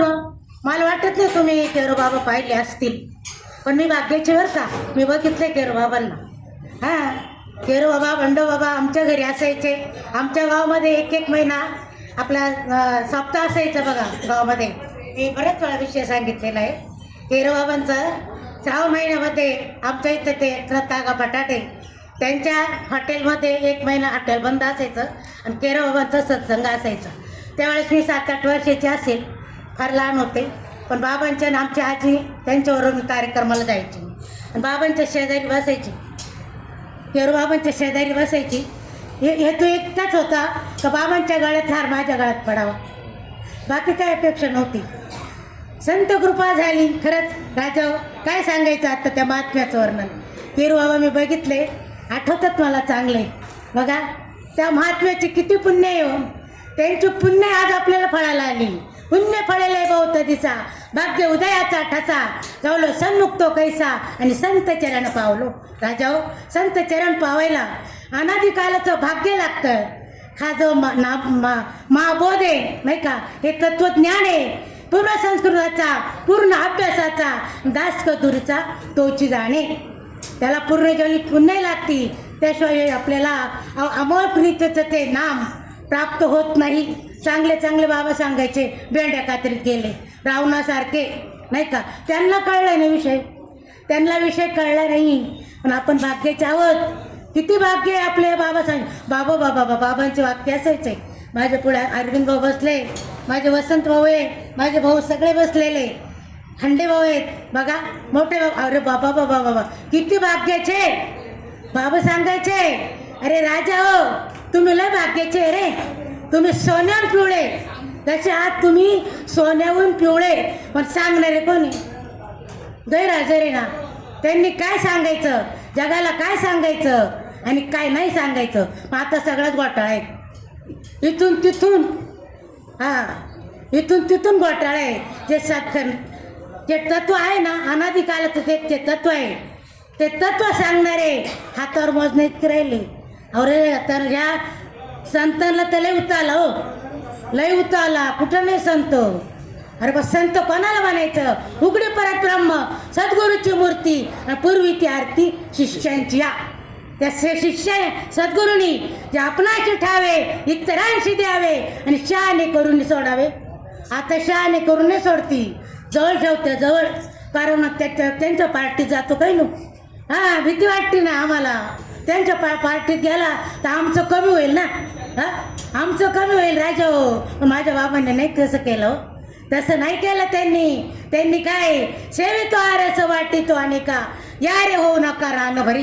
महत्त्व मला वाटत नाही तुम्ही केरो बाबा पाहिले असतील. पण मी भाग्याची बरं का मी बघितले केरो बाबांना. हां केरो बाबा बाबा आमच्या घरी असायचे. आमच्या गावामध्ये एक एक महिना आपला सप्ताह असायचा बघा गावामध्ये. मी बऱ्याच वेळा विषय सांगितलेला आहे. केरोबाबांचं सहा श्रावण महिन्यामध्ये आमच्या इथं ते रतागा बटाटे त्यांच्या हॉटेलमध्ये एक महिना हॉटेल बंद असायचं आणि केरोबाबांचा सत्संग असायचं. त्यावेळेस मी सात आठ वर्षाची असेल. फार लहान होते. पण बाबांच्या आणि आमची आजी त्यांच्यावरून कार्यक्रमाला जायची. आणि बाबांच्या शेजारी बसायची. केरू बाबांच्या शेजारी बसायची. हे हेतू एकटाच होता का बाबांच्या गळ्यात हार माझ्या गळ्यात पडावा. बाकी काय अपेक्षा नव्हती. संत कृपा झाली. खरंच राजा काय सांगायचं आता त्या महात्म्याचं वर्णन? केरू बाबा मी बघितले. आठवतात मला चांगले. बघा त्या महात्म्याचे किती पुण्य आहे हो. त्यांची पुण्य आज आपल्याला फळायला आली. पुण्य फळले बहुत दिसा भाग्य उदयाचा ठसा. जावलो सन्मुक्तो कैसा आणि संत चरण पावलो. राजाओ संत चरण पावायला अनादिकालाचं भाग्य लागतं. हा जो मा- मा- महाबोध आहे नाही का? हे तत्वज्ञान आहे. पूर्ण संस्कृताचा पूर्ण अभ्यासाचा दास कतुरीचा तोची जाणे. त्याला पूर्ण जेवणी पुण्य लागती. त्याशिवाय आपल्याला अमोल प्रीतीचं ते नाम प्राप्त होत नाही. चांगले चांगले बाबा सांगायचे बेंड्या कात्रीत गेले. रावणासारखे नाही का? त्यांना कळला नाही विषय. त्यांना विषय कळला नाही. पण आपण भाग्याचे आहोत किती भाग्य आहे आपले बाबा सांग बाबा बाबा बाबा बाबांचे वाक्य असायचे. माझ्या पुढे अरविंद भाऊ बसले. माझे वसंत भाऊ आहे. माझे भाऊ सगळे बसलेले. हंडे भाऊ आहेत. बघा मोठे भाऊ. अरे बाबा बाबा बाबा. किती भाग्याचे. बाबा सांगायचे. अरे राजा हो तुम्ही लय भाग्याचे रे. तुम्ही सोन्यावर पिवळे. तसे आत तुम्ही सोन्याहून पिवळे. पण सांगणारे कोणी? गैरहजेरी ना. त्यांनी काय सांगायचं? जगाला काय सांगायचं? आणि काय नाही सांगायचं? मग आता सगळंच घोटाळा आहे इथून तिथून हां इथून तिथून घोटाळा आहे जे सत्संग जे तत्व आहे ना अनादिकालाचं ते जे तत्व आहे ते तत्व सांगणारे हातावर मोजणे इतके राहिले. अरे तर ह्या संतांना तर लय उताला हो. लय उताला कुठं नाही संत? अरे बस संत कोणाला म्हणायचं? उघडे परत ब्रह्म सद्गुरूची मूर्ती पूर्वी ती आरती शिष्यांची या. त्या शिष्य सद्गुरूंनी. जे आपणाशी ठावे इतरांशी द्यावे आणि शहाणे करून सोडावे. आता शहाणे करून नाही सोडती. जवळ ठेवते जवळ. कारण त्याच्या त्यांच्या पार्टीत जातो काही नो हां भीती वाटते ना आम्हाला. त्यांच्या पा पार्टीत गेला तर आमचं कमी होईल ना? हां? आमचं कमी होईल राजा हो. माझ्या बाबांनी नाही तसं केलं हो. तसं नाही केलं त्यांनी. त्यांनी काय? सेवितो आरस वाटितो आणि का? या रे होऊ नका राहणं भरी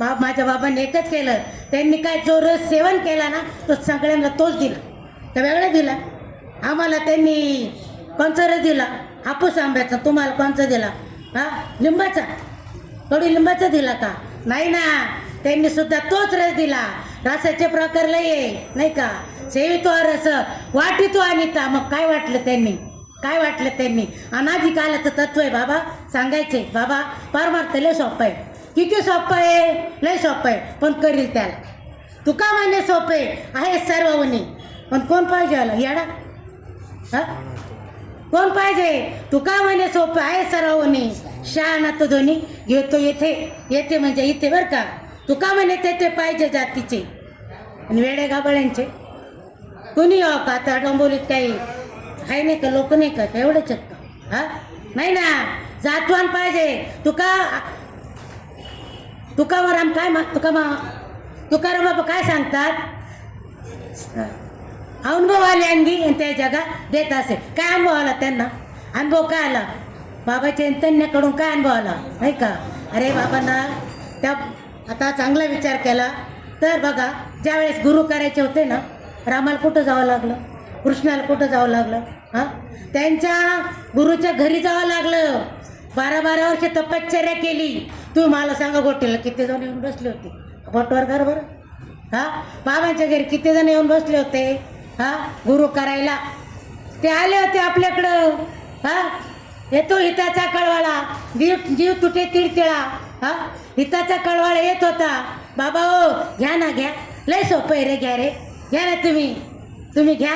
बाप माझ्या बाबांनी एकच केलं. त्यांनी काय जो रस सेवन केला ना तो सगळ्यांना तोच दिला. तर वेगळा दिला. आम्हाला त्यांनी कोणचा रस दिला? हापूस आंब्याचा. तुम्हाला कोणचा दिला? हा? लिंबाचा. कडू लिंबाचा दिला का? नाही ना त्यांनी सुद्धा तोच रस दिला. रसाचे प्रकार लय नाही का? सेवितो रस वाटितो अनिता मग काय वाटलं त्यांनी? काय वाटलं त्यांनी? अनादी कालाचं तत्व आहे बाबा सांगायचे बाबा परमार्थ लय सोपं आहे. किती सोपं आहे? लय सोपं आहे. पण करील त्याला. तुका म्हणे सोपे आहे. सर्व पण कोण पाहिजे आला येडा हा? कोण पाहिजे? तुका म्हणे सोपं आहे सर्व म्हणे शहाणा तो दोन्ही घेतो येथे येते म्हणजे इथे बरं का? तुका म्हणे ते ते पाहिजे जातीचे. आणि वेडे गाबळ्यांचे कोणी हो का आता डोंबोलीत काही? आहे नाही का? लोक नाही का? एवढं चक्क. हा? नाही ना. जातवान पाहिजे. तुका तुका वराम काय मा तुका मा तुकाराम बाबा काय सांगतात? अनुभव आले अंगी आणि त्या जगात देत असेल काय अनुभव आला त्यांना? अनुभव काय आला? बाबा चैतन्याकडून काय अनुभव आला? नाही का? अरे बाबांना त्या आता चांगला विचार केला. तर बघा ज्यावेळेस गुरु करायचे होते ना रामाला कुठं जावं लागलं? कृष्णाला कुठं जावं लागलं? हां? त्यांच्या गुरुच्या घरी जावं लागलं. बारा बारा वर्ष तपश्चर्या केली. तू मला सांगा गोटीला किती जण येऊन बसले होते? बोटवर घर बरं. हां? बाबांच्या घरी किती जण येऊन बसले होते? हां? गुरु करायला. ते आले होते आपल्याकडं. हां? येतो हिताचा कळवाळा जीव जीव तुटे तिळतिळा. हा? हिताचा कळवाळा येत होता. बाबा ओ घ्या ना घ्या. लय सोपं आहे रे घ्या रे. घ्या ना तुम्ही. तुम्ही घ्या.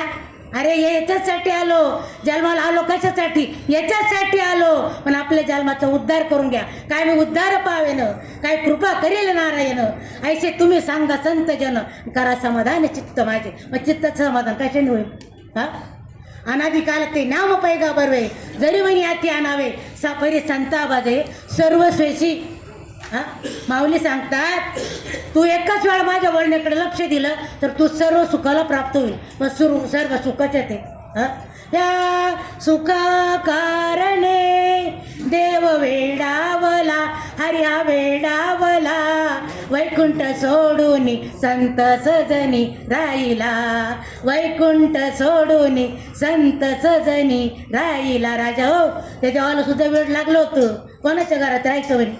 अरे याच्याचसाठी आलो. जन्माला आलो कशासाठी? याच्यासाठी आलो. पण आपल्या जन्माचा उद्धार करून घ्या. काय मी उद्धार पावेन? काय कृपा करेल नारायण? ऐसे तुम्ही सांगा संतजन. करा समाधान चित्त माझे. मग चित्ताचं समाधान कशाने होईल? हा? अनादिकाल ते नाम पैगा बरवे जरी म्हणी हाती आणावे. सापरी संता बाजे सर्व स्वेशी हा? माऊली सांगतात तू एकच वेळा माझ्या वळण्याकडे लक्ष दिलं तर तू सर्व सुखाला प्राप्त होईल. मग सुरू सर्व सुखाचे ते हा? या सुखा कारणे देव वेडावला हर्या वेडा वैकुंठ सोडून संत सजनी राहिला. वैकुंठ सोडून संत सजनी राहिला. राजा हो त्या देवाला सुद्धा वेळ लागलो होतो. कोणाच्या घरात राहायचं म्हणे?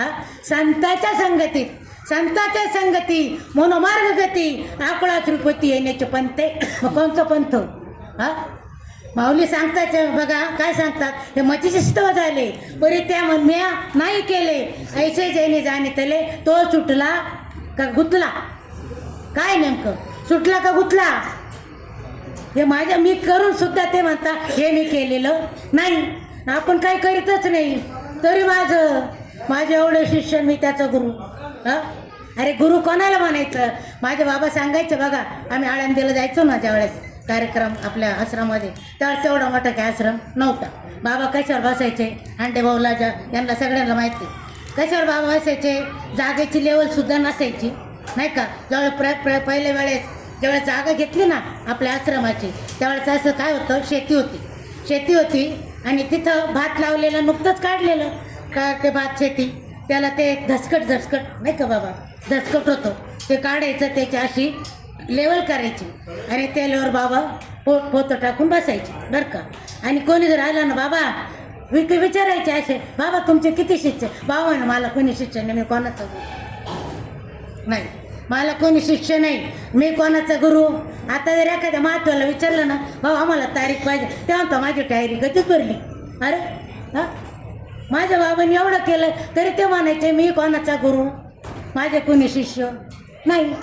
हा? संताच्या संगतीत. संताच्या संगती मनोमार्ग गती आकळा श्रीपती येण्याचे पंथे मग कोणचं पंथ हा? माऊली सांगतात बघा काय सांगतात? हे मतीचे स्तव झाले. परी त्या म्या नाही केले. ऐसे जैने जाणे त्याले तो सुटला का गुतला? काय नेमकं? सुटला का गुतला? हे माझ्या मी करून सुद्धा ते म्हणता हे मी केलेलं नाही. आपण काही करीतच नाही. तरी माझं माझे एवढं शिष्य मी त्याचं गुरु. हां? अरे गुरु कोणाला म्हणायचं? माझे बाबा सांगायचे बघा आम्ही आळंदीला जायचो ना ज्यावेळेस. कार्यक्रम आपल्या आश्रमामध्ये. त्यावेळेस एवढा मोठा काय आश्रम नव्हता. बाबा कशावर बसायचे? अंडे भाऊला ज्या यांना सगळ्यांना माहिती. कशावर बाबा बसायचे? जागेची लेवलसुद्धा नसायची. नाही का? ज्यावेळेस प्र प्र पहिल्या वेळेस ज्यावेळेस जागा घेतली ना आपल्या आश्रमाची त्यावेळेस असं काय होतं? शेती होती. शेती होती आणि तिथं भात लावलेलं नुकतंच काढलेलं. का ते भात शेती. त्याला ते धसकट धसकट नाही का बाबा? धसकट होतं. ते काढायचं त्याची अशी लेवल करायची. आणि तेलावर बाबा पो पोतं टाकून बसायचे. बरं का? आणि कोणी जर आलं ना बाबा विक विचारायचे असे बाबा तुमचे किती शिष्य बाबा ना मला कोणी शिष्य नाही मी कोणाचं गुरु? नाही. मला कोणी शिष्य नाही मी कोणाचा गुरु? आता जर एखाद्या महत्वाला विचारलं ना बाबा आम्हाला तारीख पाहिजे. तेव्हा तर माझी टायरी गतीच भरली. अरे हा? माझ्या बाबांनी एवढं केलं तरी ते म्हणायचे मी कोणाचा गुरु? माझे कोणी शिष्य? नाही.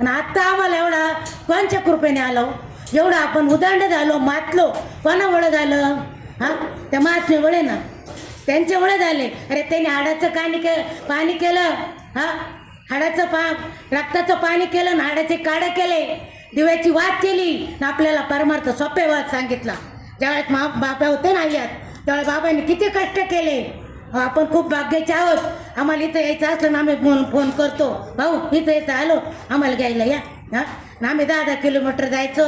आणि आत्ता आम्हाला एवढा कोणच्या कृपेने आलो. एवढं आपण उदांड झालो मातलो. कोणामुळे झालं? हां? त्या महात्मेमुळे ना. त्यांच्यामुळे झाले. अरे त्यांनी हाडाचं काणी के पाणी केलं. हां? हाडाचं पा रक्ताचं पाणी केलं ना हाडाचे काढे केले. दिव्याची वाद केली. ना आपल्याला परमार्थ सोपे वाद सांगितला. ज्यावेळेस मा बाबा होते ना आयात त्यावेळेस बाबांनी किती कष्ट केले. आपण खूप भाग्याचे आहोत. आम्हाला इथं यायचं असलं ना आम्ही फोन फोन करतो. भाऊ इथं येतं आलो. आम्हाला घ्यायला या. हां? ना आम्ही दहा दहा किलोमीटर जायचो.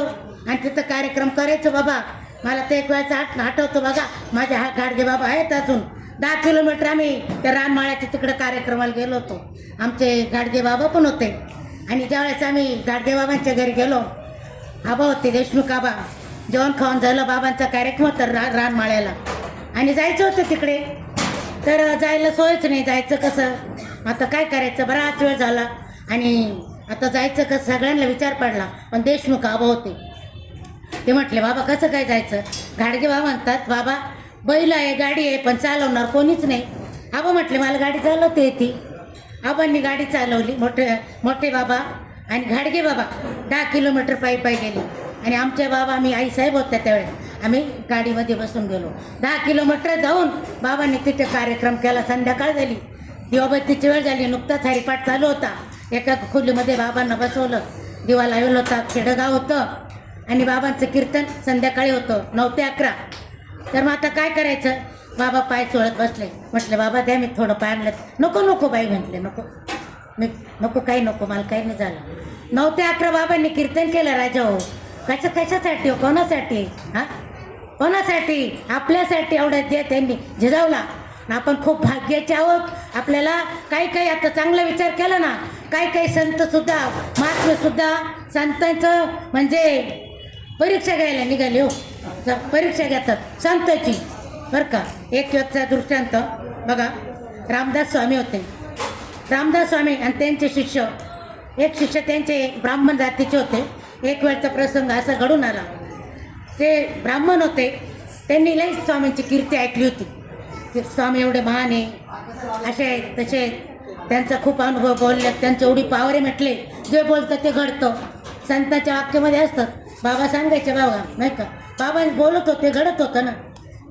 आणि तिथं कार्यक्रम करायचो बाबा. मला ते एक वेळेचं आठ आठवतो बघा. माझे हा गाडगे बाबा आहेत अजून. दहा किलोमीटर आम्ही त्या रानमाळ्याच्या तिकडे कार्यक्रमाला गेलो होतो. आमचे गाडगे बाबा पण होते. आणि ज्यावेळेस आम्ही गाडगे बाबांच्या घरी गेलो आबा होते देशमुख आबा. जेवण खाऊन झालं बाबांचा कार्यक्रम होता रा रानमाळ्याला. आणि जायचं होतं तिकडे. तर जायला सोयच नाही जायचं कसं? आता काय करायचं? बराच वेळ झाला आणि आता जायचं कसं? सगळ्यांना विचार पडला पण देशमुख आबा होते. ते म्हटले बाबा कसं काय जायचं? गाडगे बाबा म्हणतात बाबा बैल आहे गाडी आहे पण चालवणार कोणीच नाही. आबा म्हटले मला गाडी चालवते येते. आबांनी गाडी चालवली मोठे मोठे बाबा आणि घाडगे बाबा दहा किलोमीटर पायी पायी गेले. आणि आमचे बाबा आम्ही आईसाहेब होत्या त्यावेळेस. आम्ही गाडीमध्ये बसून गेलो. दहा किलोमीटर जाऊन बाबांनी तिथे कार्यक्रम केला. संध्याकाळ झाली. दिवाबत्तीची वेळ झाली. नुकताच हरिपाठ चालू होता. एका खोलीमध्ये बाबांना बसवलं. दिवा लावलं होता. खेडगाव होतं. आणि बाबांचं कीर्तन संध्याकाळी होतं. नऊ ते अकरा. तर मग आता काय करायचं? बाबा पाय चोळत बसले. म्हटलं बाबा द्या मी थोडं पाय आणलं. नको नको बाई म्हटले नको. मी नको काही नको. मला काही नाही झालं. नऊ ते अकरा बाबांनी कीर्तन केलं. राजा हो कशा कशासाठी? हो कोणासाठी? हां? कोणासाठी? आपल्यासाठी एवढं दे त्यांनी झिजावला आपण खूप भाग्याचे आहोत. आपल्याला काही काही आता चांगला विचार केला ना काही काही संतसुद्धा महात्मेसुद्धा संतांचं म्हणजे परीक्षा घ्यायला निघाले हो. परीक्षा घेतात संतांची. बरं का? एक व्यक्तीचा दृष्टांत बघा. रामदास स्वामी होते. रामदास स्वामी आणि त्यांचे शिष्य. एक शिष्य त्यांचे ब्राह्मण जातीचे होते. एक वेळचा प्रसंग असा घडून आला. ते ब्राह्मण होते. त्यांनी लई स्वामींची कीर्ती ऐकली होती. की स्वामी एवढे महान आहे. असे आहेत तसे आहेत. त्यांचा खूप अनुभव बोलले त्यांचं एवढी पावरे म्हटले जे बोलतं ते घडतं. संतांच्या वाक्यामध्ये असतं बाबा सांगायचे बाबा नाही का? बाबा बोलत होते घडत होतं ना.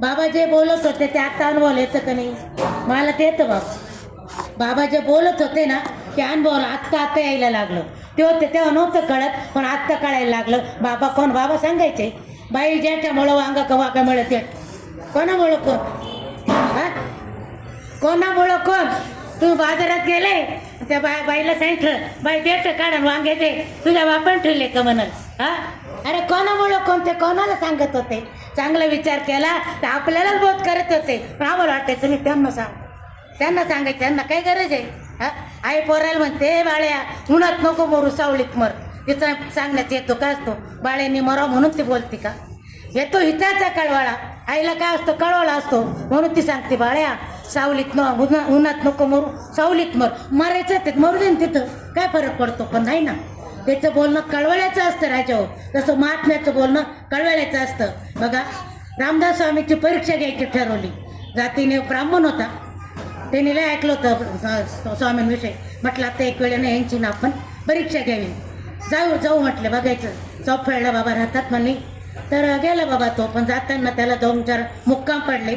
बाबा जे बोलत होते ते आता अनुभव येतं का नाही? मला ते येतं बाबा. बाबा जे बोलत होते ना ते अनुभवाला आत्ता आता यायला लागलं. ते होते तेव्हा नव्हतं कळत पण आत्ता कळायला लागलं. बाबा कोण? बाबा सांगायचे. बाई ज्याच्यामुळं वांग कवा का मिळत कोणामुळं कोण? हा? कोणामुळं कोण? तू बाजारात गेले? त्या बाय बाईला सांगितलं बाई देत काढा वांगे दे. तुझ्या बापान ठेवले का म्हणत हा? अरे कोणामुळं कोण? ते कोणाला सांगत होते? चांगला विचार केला तर आपल्यालाच बोध करत होते. पण आम्हाला वाटते तुम्ही त्यांना सांग त्यांना सांगायचं त्यांना काय गरज आहे? हा? आई पोरायला म्हणते बाळ्या उन्हात नको मरू सावलीत मर. तिचा सांगण्यात येतो का असतो? बाळ्यांनी मराव म्हणून ती बोलते का? येतो हिताचा कळवाळा. आईला काय असतो? कळवाळा असतो. म्हणून ती सांगते बाळ्या सावलीत न उन्हात नको मरू सावलीत मर. मरायचं ते मरू दे तिथं. काय फरक पडतो? पण नाही ना. त्याचं बोलणं कळवळ्याचं असतं राजाओ तसं महात्म्याचं बोलणं कळवळ्याचं असतं. बघा रामदास स्वामीची परीक्षा घ्यायची ठरवली. जातीने ब्राह्मण होता. त्यांनी लय ऐकलं होतं स्वामींविषयी म्हटलं आता एक वेळेने यांची ना आपण परीक्षा घ्यावी. जाऊ जाऊ म्हटलं बघायचं. चौफेळला बाबा राहतात म्हणले तर गेला बाबा तो पण जाताना त्याला दोन चार मुक्काम पडले.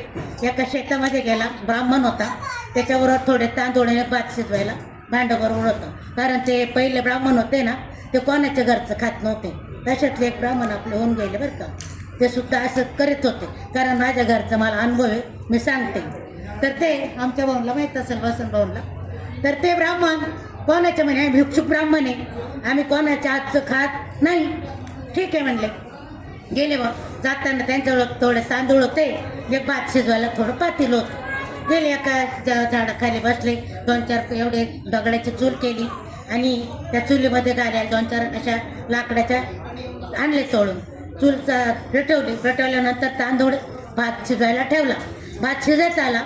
एका शेतामध्ये गेला ब्राह्मण होता. त्याच्याबरोबर थोडे तांदूळ भात शिजवायला भांडं होतं कारण ते पहिले ब्राह्मण होते ना ते कोणाच्या घरचं खात नव्हते. तशातले एक ब्राह्मण आपले होऊन गेले बरं का. ते सुद्धा असं करीत होते. कारण माझ्या घरचा मला अनुभव आहे मी सांगते. तर ते आमच्या भाऊनला माहीत असेल वसन भाऊनला तर ते ब्राह्मण कोणाच्या म्हणे भिक्षुक ब्राह्मण आहे. आम्ही कोणाच्या आजचं खात नाही. ठीक आहे म्हणले. गेले बा जाताना त्यांच्याजवळ थोडे तांदूळ होते. एक भात शिजवायला थोडं पातील होतं. गेले एका झाडाखाली बसले. दोन चार एवढे दगडाची चूल केली. आणि त्या चुलीमध्ये गाड्या दोन चार अशा लाकडाच्या आणले चोळून चूलचा पेटवली. पेटवल्यानंतर तांदूळ भात शिजायला ठेवला. भात शिजत आला.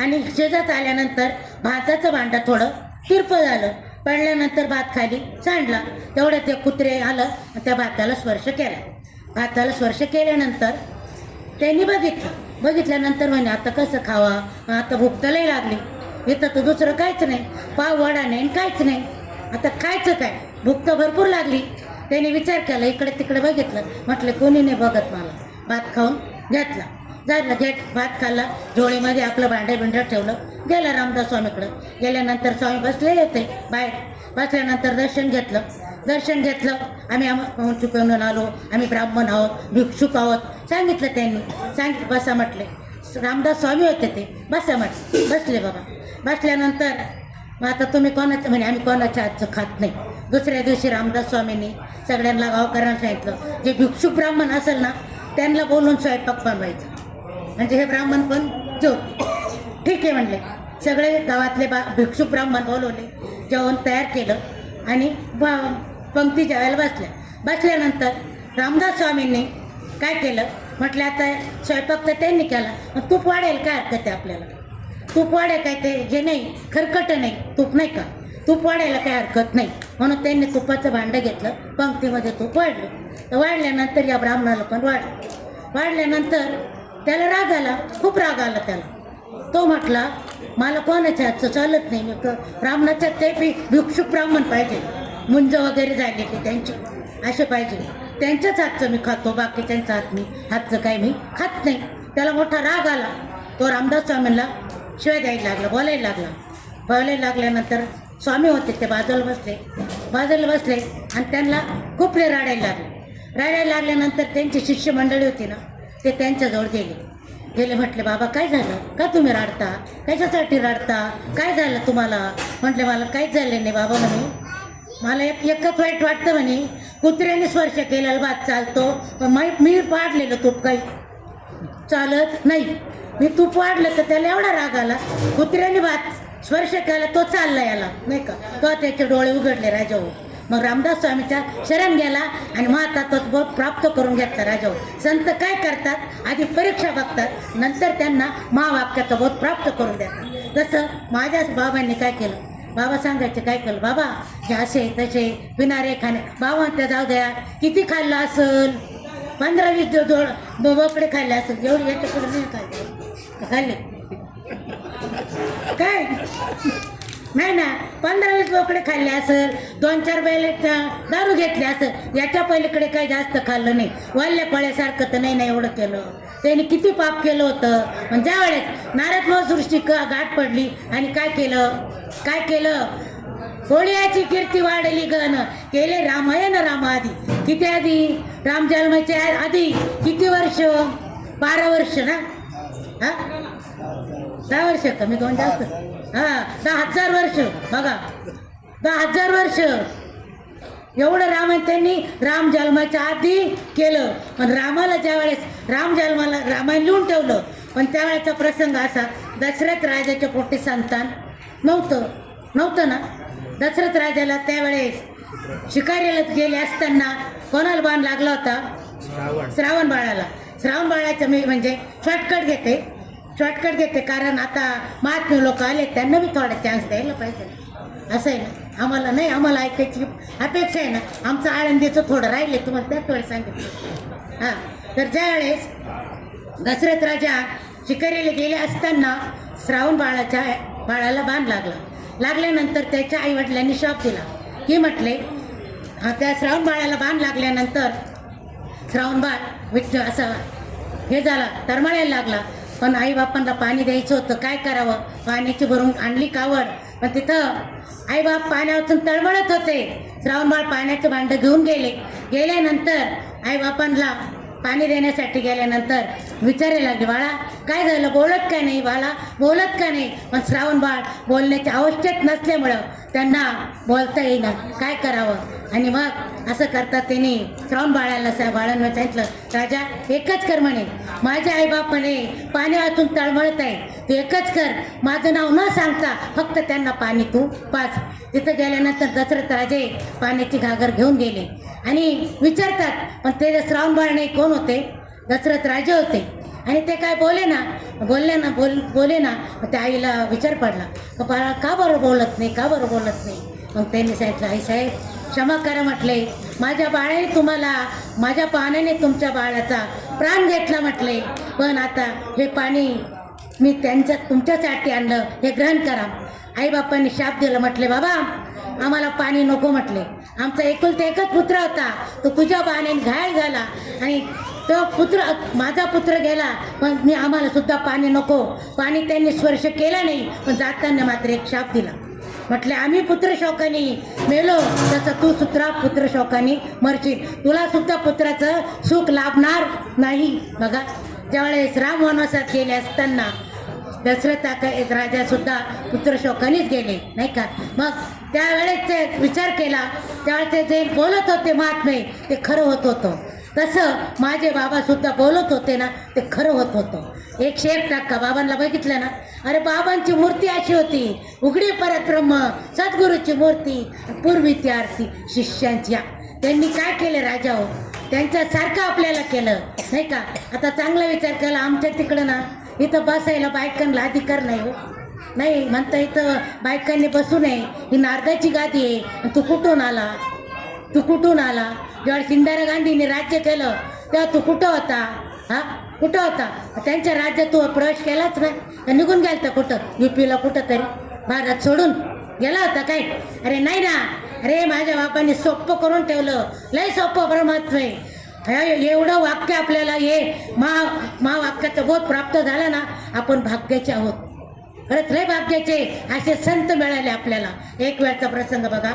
आणि शेजात आल्यानंतर भाताचं भांडं थोडं तिरपं झालं. पडल्यानंतर भात खाली सांडला. तेवढं ते कुत्रे आलं त्या भाताला स्पर्श केला. भाताला स्पर्श केल्यानंतर त्यांनी बघितलं. बघितल्यानंतर म्हणे आता कसं खावा? आता भूक तर लई लागली. इथं तर दुसरं काहीच नाही. पाव वडा नाही आणि काहीच नाही. आता खायचं काय? भूक तर भरपूर लागली. त्याने विचार केला. इकडे तिकडे बघितलं. म्हटलं कोणी नाही बघत मला. भात खाऊन घेतला. झालं घेत भात खाल्ला झोळीमध्ये आपलं भांडे बिंडं ठेवलं. गेलं रामदास स्वामीकडं. गेल्यानंतर स्वामी बसले होते बाहेर. बसल्यानंतर दर्शन घेतलं. दर्शन घेतलं. आम्ही आम चुकवून आलो? आम्ही ब्राह्मण आहोत भिक्षुक आहोत. सांगितलं त्यांनी. सांग बसा म्हटले. रामदास स्वामी होते ते. बसा म्हटले. बसले बाबा. बसल्यानंतर मग आता तुम्ही कोणाचं म्हणे आम्ही कोणाच्या आजचं खात नाही. दुसऱ्या दिवशी रामदास स्वामींनी सगळ्यांना गावकऱ्यांना सांगितलं. जे भिक्षुक ब्राह्मण असेल ना त्यांना बोलून स्वयंपाक बनवायचा. म्हणजे हे ब्राह्मण पण जेवते ठीक आहे म्हणले. सगळे गावातले बा भिक्षू ब्राह्मण हो बोलवले जेवण तयार केलं आणि ब पंक्ती जेवायला बसल्या. बसल्यानंतर रामदास स्वामींनी काय केलं? म्हटलं आता स्वयंपाक तर त्यांनी केला मग तूप वाढेल काय हरकत आहे आपल्याला? तूप वाढेल काय ते? जे नाही खरकट नाही तूप नाही का? तूप वाढायला काय हरकत नाही. म्हणून त्यांनी तुपाचं भांडं घेतलं पंक्तीमध्ये तूप वाढलं. तर वाढल्यानंतर या ब्राह्मणाला पण वाढलं. वाढल्यानंतर त्याला राग आला खूप राग आला त्याला. तो म्हटला मला कोणाच्या हातचं चालत नाही मग ब्राह्मणाच्या ते बी भिक्षुक ब्राह्मण पाहिजे. मुंज वगैरे झाले की त्यांची असे पाहिजे. त्यांच्याच हातचं मी खातो बाकीच्यांचा हात मी हातचं काय मी खात नाही. त्याला मोठा राग आला. तो रामदास स्वामींना शिवाय द्यायला लागला बोलायला लागला. बोलायला लागल्यानंतर स्वामी होते ते बाजूला बसले. बाजूला बसले आणि त्यांना खूप लय राडायला लागले. राडायला लागल्यानंतर त्यांची शिष्यमंडळी होती ना ते त्यांच्याजवळ गेले. गेले म्हटले बाबा काय झालं? का तुम्ही राडता? कशासाठी रडता? काय झालं तुम्हाला? म्हटले मला काहीच झालं नाही बाबा म्हणे. मला एक एकच वाईट वाटतं म्हणे कुत्र्याने स्पर्श केलेला भात चालतो. पण मी मी पाडलेलं तूप काही चालत नाही. मी तूप वाढलं तर त्याला एवढा राग आला. कुत्र्याने भात स्पर्श केला तो चालला याला नाही का? तो त्याचे डोळे उघडले राजाऊ मग रामदास स्वामीच्या शरण गेला आणि माता बोध प्राप्त करून घेतला राजाऊ संत काय करतात? आधी परीक्षा बघतात. नंतर त्यांना महावाक्याचा बोध प्राप्त करून देतात. जसं माझ्याच बाबांनी काय केलं? बाबा सांगायचे काय केलं? बाबा हे असे तसे पिणारे खाणे. बाबा त्या जाऊ द्या. किती खाल्लं असेल? पंधरा वीस दो बोकडे खाल्ले असेल. एवढी याच्याकडे नाही खाल्ले. खाल्ले. काय? नाही ना पंधरा वीस बोकडे खाल्ले असेल दोन चार बैल दारू घेतले असेल याच्या पहिलीकडे काही जास्त खाल्लं नाही. वाल्ल्या पळ्यासारखं तर नाही ना एवढं केलं. त्यांनी किती पाप केलं होतं. पण ज्यावेळेस नारद सृष्टी क गाठ पडली आणि काय केलं? काय केलं? होळीयाची कीर्ती वाढली गण. केले रामायण रामाआधी. किती आधी? राम जन्माच्या आधी. किती वर्ष? बारा वर्ष ना? हा? दहा वर्ष कमी दोन जास्त. हा दहा हजार वर्ष बघा. दहा हजार वर्ष. एवढं रामायण त्यांनी राम जन्माच्या आधी केलं. पण रामाला ज्यावेळेस राम जन्माला रामायण लिहून ठेवलं पण त्यावेळेचा प्रसंग असा दशरथ राजाच्या पोटी संतान नव्हतं नव्हतं ना? दशरथ राजाला त्यावेळेस शिकारीला गेले असताना कोणाला बाण लागला होता? श्रावण. बाळाला. श्रावण बाळाचं मी म्हणजे शॉर्टकट घेते. शॉर्टकट देते कारण आता महात्मे लोक आले त्यांना मी थोडा चान्स द्यायला पाहिजे. असं आहे ना? आम्हाला नाही आम्हाला ऐकायची अपेक्षा आहे ना? आमचं आळंदीचं थोडं राहिले तुम्हाला त्याच वेळेस सांगितलं. हां. तर ज्यावेळेस दशरथ राजा शिकारीला गेले असताना श्रावण बाळाच्या बाळाला बाण लागला. लागल्यानंतर त्याच्या आईवडिलांनी शाप दिला. की म्हटले हां त्या श्रावण बाळाला बाण लागल्यानंतर श्रावण बाळ विठ्ठ असा हे झाला तरमळायला लागला. पण आईबापांना पाणी द्यायचं होतं. काय करावं? पाण्याची भरून आणली कावड. पण तिथं आईबाप पाण्यावरून तळमळत होते. श्रावणबाळ पाण्याचं भांडं घेऊन गेले. गेल्यानंतर आईबापांना पाणी देण्यासाठी गेल्यानंतर विचारायला लागले बाळा काय झालं? बोलत का नाही? बाळा बोलत का नाही? पण श्रावण बाळ बोलण्याची आवश्यक नसल्यामुळं त्यांना बोलता येईना. काय करावं? आणि मग असं करतात त्याने. श्रावण बाळाला सा बाळांना सांगितलं राजा एकच कर म्हणे. माझ्या आईबाप म्हणे पाणी वाचून तळमळत आहे. तू एकच कर. माझं नाव न सांगता फक्त त्यांना पाणी तू पाच. तिथं गेल्यानंतर दशरथ राजे पाण्याची घागर घेऊन गेले. आणि विचारतात पण ते श्रावण बाळ नाही कोण होते? दशरथ राजे होते. आणि ते काय बोले ना बोलले ना बोल बोले ना मग त्या आईला विचार पडला. का का बरं बोलत नाही? का बरं बोलत नाही? मग त्यांनी सांगितलं आई साहेब क्षमा करा म्हटले. माझ्या बाळाने तुम्हाला माझ्या पाण्याने तुमच्या बाळाचा प्राण घेतला म्हटले. पण आता हे पाणी मी त्यांच्या तुमच्यासाठी आणलं. हे ग्रहण करा. आईबापांनी शाप दिला म्हटले बाबा आम्हाला पाणी नको म्हटले. आमचा एकुलता एकच पुत्र होता. तो तुझ्या बाण्याने घायल झाला. आणि तो पुत्र माझा पुत्र गेला. पण मी आम्हाला सुद्धा पाणी नको. पाणी त्यांनी स्पर्श केला नाही. पण जाताना मात्र एक शाप दिला. म्हटले आम्ही पुत्र शोकाने मेलो तसं तू सुद्धा पुत्र शोकाने मरशील. तुला सुद्धा पुत्राचं सुख लाभणार नाही. बघा ज्यावेळेस राम वनवासात गेले असताना दशरथ एक राजा सुद्धा पुत्र शोकानेच गेले नाही का? मग त्यावेळेस विचार केला. त्यावेळेस जे बोलत होते महात्मे ते खरं होत होतं. तसं माझे बाबासुद्धा बोलत होते ना ते खरं होत होतं. एकशे एक टक्का बाबांना बघितलं ना अरे बाबांची मूर्ती अशी होती. उघडी परब्रह्म सद्गुरूची मूर्ती पूर्वी ती आरती शिष्यांच्या त्यांनी काय केलं राजा हो? त्यांच्यासारखं आपल्याला केलं नाही का? आता चांगला विचार केला आमच्या तिकडं ना इथं बसायला बायकांना अधिकार नाही हो. नाही म्हणता इथं बायकांनी बसू नये. ही नारदाची गादी आहे. तू कुठून आला? तू कुठून आला? जेव्हा इंदिरा गांधीने राज्य केलं तेव्हा तू कुठं होता? हा? कुठं होता? त्यांच्या राज्यात तू प्रवेश केलाच नाही. तर निघून तर कुठं? युपीला कुठं तरी भारत सोडून. गेला होता काय? अरे नाही ना. अरे माझ्या बापाने सोपं करून ठेवलं. लय सोपं परमात्म. आहे एवढं वाक्य आपल्याला हे महा महावाक्याचं बोध प्राप्त झालं ना आपण भाग्याचे आहोत. खरंच लय भाग्याचे असे संत मिळाले आपल्याला. एक वेळचा प्रसंग बघा.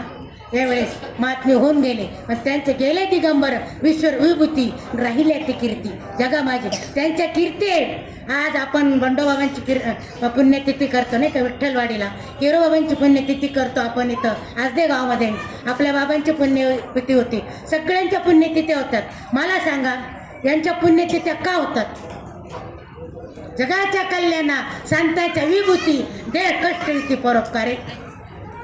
यावेळेस महात्मे होऊन गेले. पण त्यांचे गेले दिगंबर विश्वर विभूती राहिल्या ती कीर्ती. जगा माझी. त्यांच्या कीर्ती आज आपण बंडोबाबांची किर पुण्यतिथी करतो नाही का विठ्ठलवाडीला. हिरोबाबांची पुण्यतिथी करतो आपण इथं. आजदे गावामध्ये. आपल्या बाबांची पुण्यतिथी होती. सगळ्यांच्या पुण्यतिथ्या होतात. मला सांगा यांच्या पुण्यतिथ्या का होतात? जगाच्या कल्याणा संतांच्या विभूती. देह कष्ट युती परोपकारे.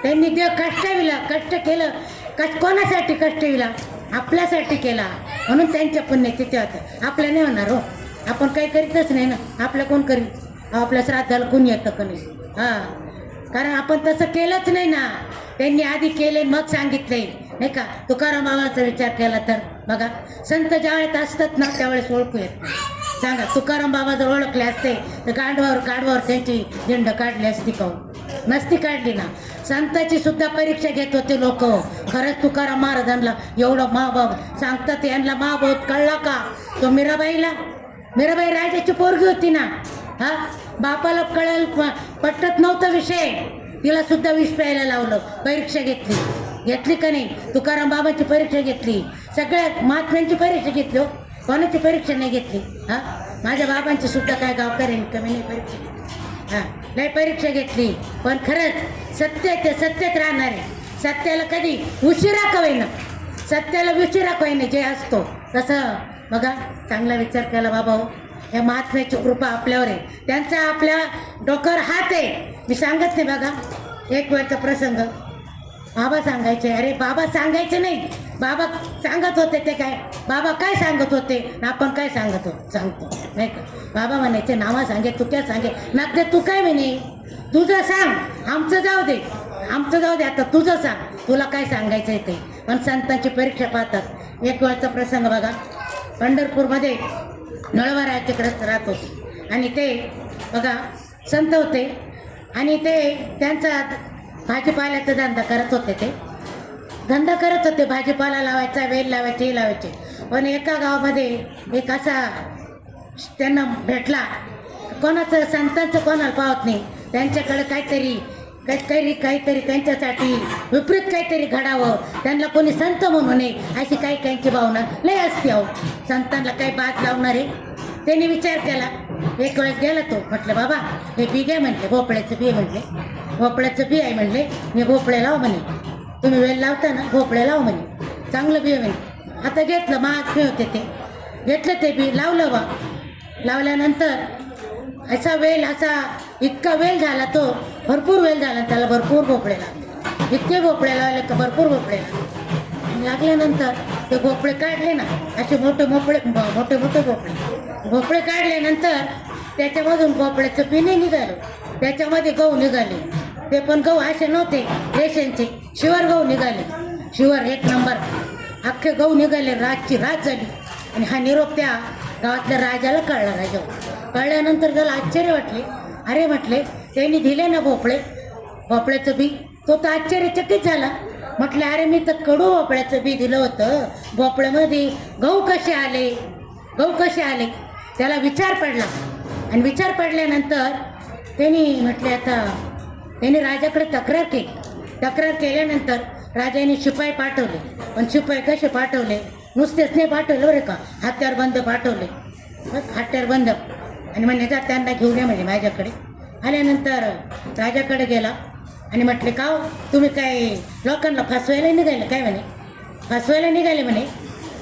त्यांनी देव कष्ट विला कष्ट केलं कष्ट कोणासाठी कष्ट विला आपल्यासाठी केला. म्हणून त्यांच्या पुण्यतिथी होतं. आपल्या नाही होणार हो. आपण काही करीतच नाही ना. आपलं कोण करीत आपल्या श्राद्धाला कोण येतं कोणी हां. कारण आपण तसं केलंच नाही ना. त्यांनी आधी केले मग सांगितले. नाही का? तुकाराम बाबाचा विचार केला तर. बघा संत ज्यावेळेस असतात ना त्यावेळेस ओळखू येत नाही. सांगा तुकाराम बाबा जर ओळखले असते तर गांडवावर काढवावर त्यांची झेंड काढली असती का हो? नसती काढली ना. संताची सुद्धा परीक्षा घेत होते लोक. खरंच तुकाराम महाराजांना एवढं महाभाव सांगतात यांना महाभाव कळला का? तो मीराबाईला मीराबाई राजाची पोरगी होती ना? हा? बापाला कळेल पटत नव्हता विषय. तिला सुद्धा विष प्यायला लावलं परीक्षा घेतली. घेतली का नाही? तुकाराम बाबाची परीक्षा घेतली. सगळ्या महात्म्यांची परीक्षा घेतली हो. कोणाची परीक्षा नाही घेतली? हा? माझ्या बाबांची सुद्धा काय गावकऱ्यांनी कमी नाही परीक्षा घेतली. हां नाही परीक्षा घेतली पण खरंच सत्य ते सत्यच राहणार आहे. सत्याला कधी उशिरा कवेनं सत्याला उशिरा का जे असतो? तसं बघा चांगला विचार केला बाबा हो. या महात्म्याची कृपा आपल्यावर आहे. त्यांचा आपल्या डोक्यावर हात आहे. मी सांगत नाही बघा. एक वेळचा प्रसंग. बाबा सांगायचे अरे बाबा सांगायचे नाही. बाबा सांगत होते ते काय? बाबा काय सांगत होते? आपण काय सांगत होतो? सांगतो नाही का? बाबा म्हणायचे नावा सांगे तुक्या सांगे. ना ते तू काय म्हणे तुझं सांग आमचं जाऊ दे. आमचं जाऊ दे आता तुझं सांग. तुला काय सांगायचं आहे ते. पण संतांची परीक्षा पाहतात. एक वेळचा प्रसंग बघा. पंढरपूरमध्ये नळवरायाच्याकडे राहत. होते आणि ते बघा संत होते. आणि ते त्यांचा भाजीपाल्याचा धंदा करत होते ते. धंदा करत होते. भाजीपाला लावायचा वेल लावायचे हे लावायचे. पण एका गावामध्ये एक असा त्यांना भेटला. कोणाचं संतांचं कोणाला पावत नाही. त्यांच्याकडे काहीतरी काहीतरी काहीतरी त्यांच्यासाठी विपरीत काहीतरी घडावं. त्यांना कोणी संत म्हणू नये अशी काही काहींची भावना लय असते अहो. संतांना काही बात लावणारे? त्यांनी विचार केला. एक वेळेस गेला तो म्हटलं बाबा हे बी घ्या म्हटले भोपळ्याचं बी म्हणले. म्हटले भोपळ्याचं बी आहे म्हणले. मी भोपळे लाव म्हणे. तुम्ही वेल लावता ना भोपळे लाव म्हणे. चांगलं बी म्हणे. आता घेतलं महाग बी होते ते. घेतलं ते बी लावलं बा. लावल्यानंतर असा वेल असा इतका वेल झाला तो भरपूर वेल झाला त्याला भरपूर भोपळे लागले. इतके भोपळे लावले का भरपूर भोपळे लागले. लागल्यानंतर ते भोपळे काढले ना असे मोठे मोपळे मोठे मोठे भोपळे. भोपळे काढल्यानंतर त्याच्यामधून भोपळ्याचं पिणे निघालं. त्याच्यामध्ये गहू निघाले. ते पण गहू असे नव्हते रेशनचे. शिवर गहू निघाले. शिवर एक नंबर. अख्खे गहू निघाले रातची रात झाली. आणि हा निरोप त्या गावातल्या राजाला कळला राजा. कळल्यानंतर त्याला आश्चर्य वाटले. अरे म्हटले त्यांनी दिले ना भोपळे? भोपळ्याचं बी? तो तर आश्चर्यचकित झाला. म्हटलं अरे मी तर कडू भोपळ्याचं बी दिलं होतं. भोपळ्यामध्ये गहू कसे आले? गहू कसे आले? त्याला विचार पडला. आणि विचार पडल्यानंतर त्यांनी म्हटले आता त्यांनी राजाकडे तक्रार केली. तक्रार केल्यानंतर राजाने शिपाई पाठवले. पण शिपाई कसे पाठवले? नुसतेच नाही पाठवलं बरं का? हत्यार बंद पाठवले. बस हत्यार बंद. आणि म्हणे जा त्यांना घेऊन या म्हणजे माझ्याकडे. आल्यानंतर राजाकडे गेला. आणि म्हटले का हो? तुम्ही काय लोकांना फसवायला निघाले काय म्हणे? फसवायला निघाले म्हणे?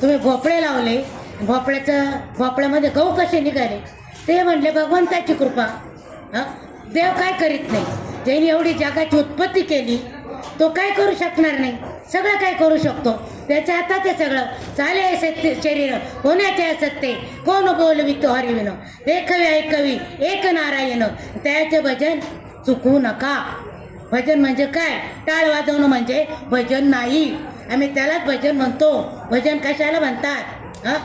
तुम्ही भोपळे लावले. भोपळ्याचं भोपळ्यामध्ये गहू कसे निघाले? ते म्हणले भगवंताची कृपा. हां? देव काय करीत नाही. ज्यांनी एवढी जगाची उत्पत्ती केली तो काय करू शकणार नाही? सगळं काय करू शकतो? त्याच्या हातात आहे सगळं चाले आहे सत्य शरीर. कोणाचे आहे कोण बोलवितो हरिविन एकवी ऐकवी एक नारायण. त्याचे भजन चुकू नका. भजन म्हणजे काय? टाळ वाजवणं म्हणजे भजन नाही. आम्ही त्यालाच भजन म्हणतो. भजन कशाला म्हणतात? हां?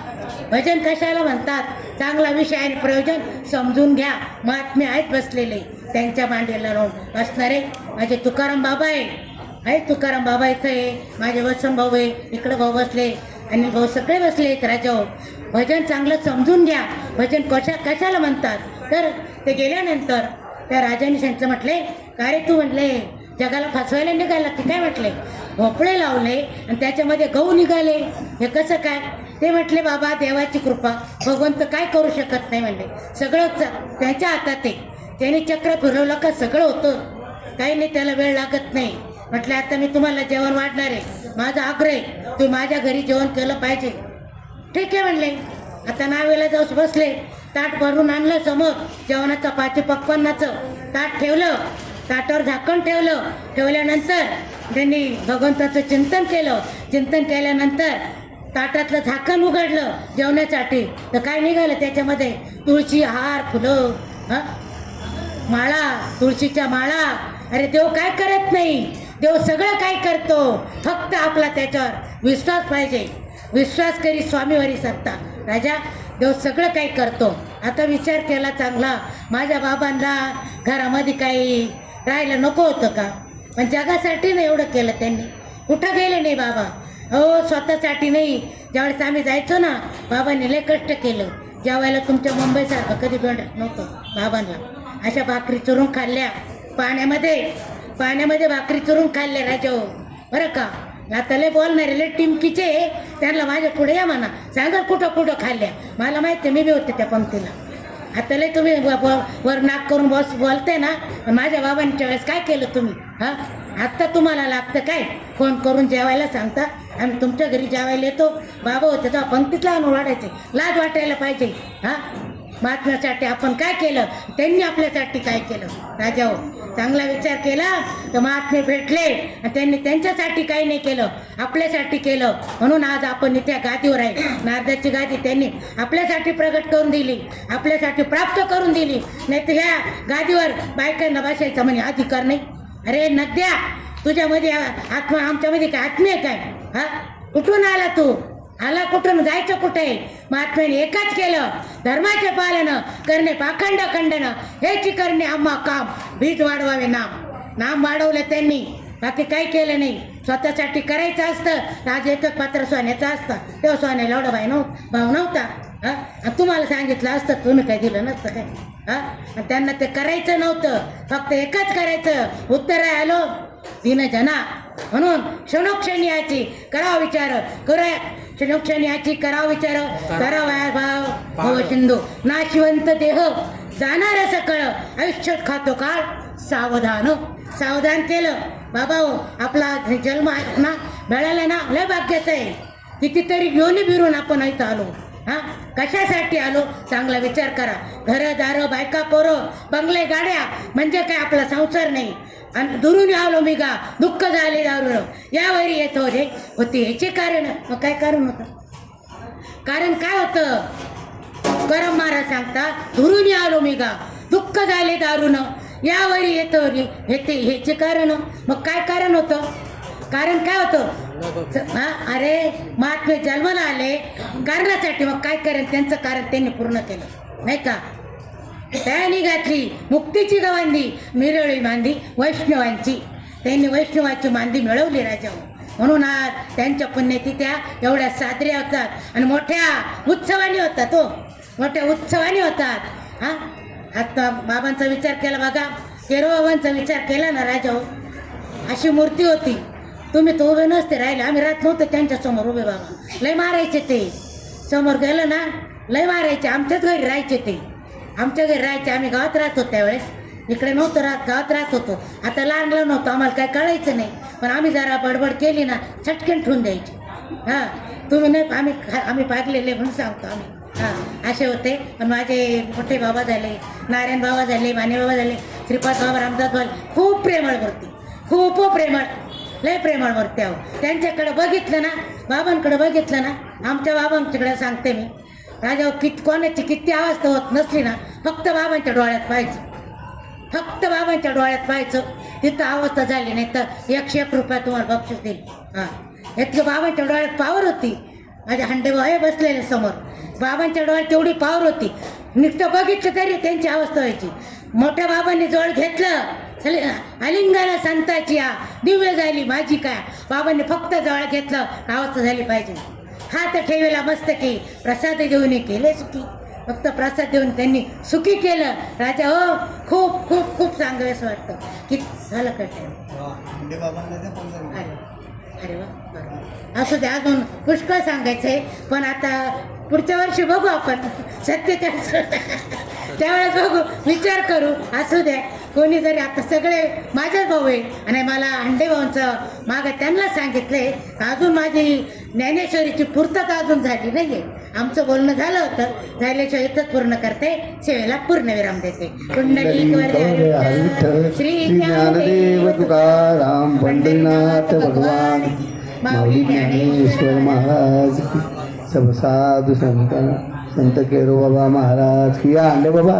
भजन कशाला म्हणतात? चांगला विषय आणि प्रयोजन समजून घ्या. महात्मे आहेत बसलेले. त्यांच्या मांडीला राहून असणारे माझे तुकाराम बाबा आहे आहे तुकाराम बाबा इथं आहे माझे वत्सन भाऊ आहे इकडे भाऊ बसले आणि भाऊ सगळे बसले आहेत राजाओ हो. भजन चांगलं समजून घ्या. भजन कशा कशाला म्हणतात? तर ते गेल्यानंतर त्या राजाने सांगितलं म्हटले का रे तू म्हटले जगाला फसवायला निघाला की काय म्हटले? भोपळे लावले आणि त्याच्यामध्ये गहू निघाले. हे कसं काय? ते म्हटले बाबा देवाची कृपा. भगवंत काय करू शकत नाही म्हणले. सगळं त्यांच्या हातात आहे. त्याने चक्र फिरवलं का सगळं होतं. काही नाही त्याला वेळ लागत नाही. म्हटलं आता मी तुम्हाला जेवण वाढणार आहे. माझा आग्रह आहे तुम्ही माझ्या घरी जेवण केलं पाहिजे. ठीक आहे म्हणले. आता नावेला जाऊस बसले. ताट भरून आणलं समोर. जेवणाचं पाचे पक्वान्नाचं ताट ठेवलं. ताटावर झाकण ठेवलं. ठेवल्यानंतर त्यांनी भगवंताचं चिंतन केलं. चिंतन केल्यानंतर ताटातलं झाकण उघडलं जेवणासाठी. तर काय निघालं त्याच्यामध्ये? तुळशी हार फुलं हां? माळा तुळशीच्या माळा. अरे देव काय करत नाही? देव सगळं काय करतो फक्त आपला त्याच्यावर विश्वास पाहिजे. विश्वास करी स्वामीवरी सत्ता. राजा देव सगळं काही करतो. आता विचार केला चांगला. माझ्या बाबांना घरामध्ये काही राहायला नको होतं का? पण जगासाठी नाही एवढं केलं त्यांनी. कुठं गेले नाही बाबा? हो स्वतःसाठी नाही. ज्यावेळेस आम्ही जायचो ना बाबांनी लय कष्ट केलं. ज्या वेळेला तुमच्या मुंबईसारखं कधी भेटत नव्हतं बाबांना. अशा भाकरी चुरून खाल्ल्या. पाण्यामध्ये पाण्यामध्ये भाकरी चुरून खाल्ल्या राजाओ बरं का? आता लय बोलणारे लय टिमकीचे. त्यांना माझ्या पुढे या म्हणा. सांगा कुठं कुठं खाल्ल्या. मला माहिती आहे, मी बी होते त्या पंक्तीला. आता लय तुम्ही व- वर नाक करून बस बोलते ना माझ्या बाबांच्या वेळेस काय केलं तुम्ही? हां? आत्ता तुम्हाला लागतं काय? फोन करून जेवायला सांगता. आम्ही तुमच्या घरी जेवायला येतो. बाबा होते तेव्हा पंक्तीतला आणून लाज वाटायला पाहिजे. हां? महात्म्यासाठी आपण काय केलं? त्यांनी आपल्यासाठी काय केलं? राजाओ चांगला विचार केला तर महात्मे भेटले आणि त्यांनी त्यांच्यासाठी काही नाही केलं आपल्यासाठी केलं. म्हणून आज आपण इथे गादीवर आहे. नारदाची गादी त्यांनी आपल्यासाठी प्रगट करून दिली आपल्यासाठी प्राप्त करून दिली. नाही तर ह्या गादीवर बायकांना बसायचा म्हणे अधिकार नाही. अरे नद्या तुझ्यामध्ये आत्मा आमच्यामध्ये काय आत्मी आहे काय? हा? कुठून आला तू? आला कुठून जायचं कुठे? महात्म्याने एकच केलं. धर्माचे पालन करणे पाखंड खंडन. हेची करणे आम्हा काम. बीज वाढवावे नाम. नाम वाढवलं त्यांनी. बाकी काही केलं नाही. स्वतःसाठी करायचं असतं. आज एकच पात्र सोन्याचं असतं. तेव्हा सोन्याला एवढा भाई नव्ह भाव नव्हता. हां? तुम्हाला सांगितलं असतं. तुम्ही काय दिलं नसतं काय हा? आणि त्यांना ते करायचं नव्हतं. फक्त एकच करायचं. उत्तर आहे आलो दिन जना म्हणून क्षणोक्षणी याची करावा विचार करा क्षणोक्षणी याची करावा विचार करावा भाव भव सिंधू नाशिवंत देह जाणार सकळ. आयुष्यात खातो काळ सावधान सावधान केलं. बाबा हो आपला जन्म ना मिळाला ना लय भाग्याचं आहे. कितीतरी योनी बिरून आपण इथं आलो. हा? कशासाठी आलो चांगला विचार करा. घरं दारं बायका पोरं बंगले गाड्या म्हणजे काय आपला संसार नाही. आणि दुरून आलो मी गा दुःख झाले दारुण यावरी येतो रे. होते ह्याचे कारण. मग काय कारण होतं? कारण काय होतं? गरम महाराज सांगता दुरून आलो मी गा दुःख झाले दारुण यावरी येतो रे. हेते ह्याचे कारण. मग काय कारण होतं? कारण काय होतं? हा अरे महात्मे जन्माला आले कारणासाठी मग काय करेल? त्यांचं कारण त्यांनी पूर्ण केलं. नाही का? त्यांनी घातली मुक्तीची गवांधी मिरळी मांदी वैष्णवांची. त्यांनी वैष्णवाची मांदी मिळवली राजा म्हणून आज त्यांच्या पुण्यतिथ्या एवढ्या साजऱ्या होतात. आणि मोठ्या उत्सवाने होतात हो. मोठ्या उत्सवाने होतात. हा? आता बाबांचा विचार केला बघा. केरोबाबांचा विचार केला ना राजा अशी मूर्ती होती. तुम्ही तर उभे नसते राहिले. आम्ही राहत नव्हतो त्यांच्यासमोर उभे बाबा. लय मारायचे ते. समोर गेलं ना लय मारायचे. आमच्याच घरी राहायचे ते. आमच्या घरी राहायचे. आम्ही गावात राहत होतो त्यावेळेस. इकडे नव्हतं राहत गावात राहत होतो. आता लहानलं नव्हतं. आम्हाला काय कळायचं नाही. पण आम्ही जरा बडबड केली ना छटकन ठेवून द्यायची. हां तुम्ही नाही आम्ही खा- आम्ही पागलेले म्हणून सांगतो आम्ही. हां असे होते. पण माझे मोठे बाबा झाले नारायण बाबा झाले माने बाबा झाले श्रीपाद बाबा रामदास बाबा खूप प्रेमळ करते खूप प्रेमळ. लय प्रेमळ मूर्ती आहो त्यांच्याकडे बघितलं ना बाबांकडे बघितलं ना आमच्या बाबांच्याकडे सांगते मी. राजा कित कोणाची किती अवस्था होत नसली ना फक्त बाबांच्या डोळ्यात पाहायचं. फक्त बाबांच्या डोळ्यात पाहायचं. तिथं अवस्था झाली नाही तर एकशे एक रुपया तुम्हाला बक्षीस देईल. हां. इतकं बाबांच्या डोळ्यात पावर होती. माझे हंडे भाऊ बसलेले समोर. बाबांच्या डोळ्यात तेवढी पावर होती. नुसतं बघितलं तरी त्यांची अवस्था व्हायची. मोठ्या बाबांनी जवळ घेतलं. अलिंगाला संताची आ दिव्य झाली माझी काय बाबांनी फक्त जवळ घेतलं अवस्था झाली पाहिजे. हात ठेवेला मस्त की प्रसाद देऊन केले सुखी. फक्त प्रसाद देऊन त्यांनी सुखी केलं. राजा हो खूप खूप खूप चांगलं वाटतं. की झालं का time? अरे अरे वा. असू दे अजून पुष्कळ सांगायचंय. पण आता पुढच्या वर्षी बघू आपण. सत्तेच्या त्यावेळेस बघू विचार करू असू द्या कोणी जरी आता सगळे माझेच भाऊ आहे आणि मला अंडे भाऊंचं मागं त्यांना सांगितलंय अजून माझी ज्ञानेश्वरीची पूर्तता अजून झाली नाहीये. आमचं बोलणं झालं होतं. झाल्याशिवाय इथंच पूर्ण करते सेवेला पूर्णविराम देते. श्री ज्ञानदेव तुकाराम पंढरीनाथ भगवान माऊली ज्ञानेश्वर महाराज. सब साधू संत संत केरो बाबा महाराज की या बाबा.